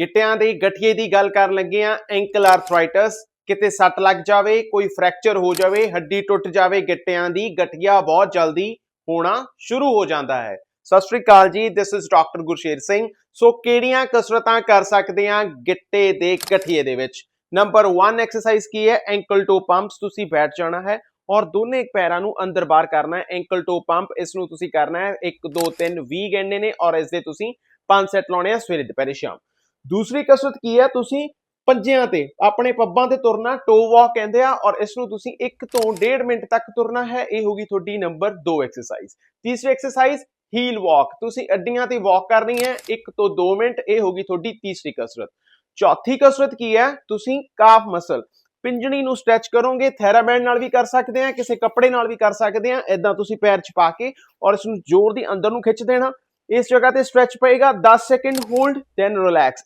ਗਿੱਟਿਆਂ ਦੇ ਗਠੀਏ ਦੀ ਗੱਲ ਕਰਨ ਲੱਗੇ ਆ ਐਂਕਲ ਆਰਥਰਾਈਟਸ ਕਿਤੇ ਸੱਟ ਲੱਗ ਜਾਵੇ, ਕੋਈ ਫ੍ਰੈਕਚਰ ਹੋ ਜਾਵੇ, ਹੱਡੀ ਟੁੱਟ ਜਾਵੇ, ਗਿੱਟਿਆਂ ਦੀ ਗਠੀਆ ਬਹੁਤ ਜਲਦੀ ਹੋਣਾ ਸ਼ੁਰੂ ਹੋ ਜਾਂਦਾ ਹੈ। ਸਤਿ ਸ਼੍ਰੀ ਅਕਾਲ ਜੀ this is doctor Gursher Singh. So ਕਿਹੜੀਆਂ ਕਸਰਤਾਂ ਕਰ ਸਕਦੇ ਆ ਗਿੱਟੇ ਦੇ ਗਠੀਏ ਦੇ ਵਿੱਚ? ਨੰਬਰ 1 ਐਕਸਰਸਾਈਜ਼ ਕੀ ਹੈ? ਐਂਕਲ ਟੋ ਪੰਪਸ ਤੁਸੀਂ ਬੈਠ ਜਾਣਾ ਹੈ ਔਰ ਦੋਨੇ ਪੈਰਾਂ ਨੂੰ ਅੰਦਰ ਬਾਹਰ ਕਰਨਾ ਹੈ। ਐਂਕਲ ਟੋ ਪੰਪ ਇਸ ਨੂੰ ਤੁਸੀਂ ਕਰਨਾ ਹੈ। 1 2 3 20 ਗੰਨੇ ਨੇ ਔਰ ਇਸ ਦੇ ਤੁਸੀਂ 5 ਸੈਟ ਲਾਉਣੇ ਆ ਸਵੇਰੇ ਦੁਪਹਿਰੇ ਸ਼ਾਮ। ਦੂਸਰੀ ਕਸਰਤ ਕੀ ਹੈ? ਤੁਸੀਂ ਪੰਜਿਆਂ ਤੇ, ਆਪਣੇ ਪੱਬਾਂ ਤੇ ਤੁਰਨਾ ਟੋ ਵਾਕ ਕਹਿੰਦੇ ਆ, ਔਰ ਇਸ ਨੂੰ ਤੁਸੀਂ 1 ਤੋਂ 1.5 ਮਿੰਟ ਤੱਕ ਤੁਰਨਾ ਹੈ, ਇਹ ਹੋਗੀ ਤੁਹਾਡੀ ਨੰਬਰ 2 ਐਕਸਰਸਾਈਜ਼ ਤੀਸਰੀ ਐਕਸਰਸਾਈਜ਼ ਹੀਲ ਵਾਕ ਤੁਸੀਂ ਅੱਡੀਆਂ ਤੇ ਵਾਕ ਕਰਨੀ ਹੈ 1 ਤੋਂ 2 ਮਿੰਟ, ਇਹ ਹੋਗੀ ਤੁਹਾਡੀ ਤੀਸਰੀ ਕਸਰਤ। ਚੌਥੀ ਕਸਰਤ ਕੀ ਹੈ? ਤੁਸੀਂ ਕਾਫ ਮਸਲ ਪਿੰਜਣੀ ਨੂੰ ਸਟ੍ਰੈਚ ਕਰੋਗੇ, ਥੈਰਾਬੈਂਡ ਨਾਲ ਵੀ ਕਰ ਸਕਦੇ ਆ, ਕਿਸੇ ਕੱਪੜੇ ਨਾਲ ਵੀ ਕਰ ਸਕਦੇ ਆ ਇਦਾਂ ਤੁਸੀਂ ਪੈਰ ਚ ਕੇ ਔਰ ਇਸ ਨੂੰ ਜ਼ੋਰ ਦੀ ਅੰਦਰ ਨੂੰ ਖਿੱਚ ਦੇਣਾ। ਇਸ ਜਗ੍ਹਾ ਤੇ ਸਟ੍ਰੈਚ ਪਏਗਾ 10 ਸੈਕਿੰਡ ਹੋਲਡ ਦੈਨ ਰਿਲੈਕਸ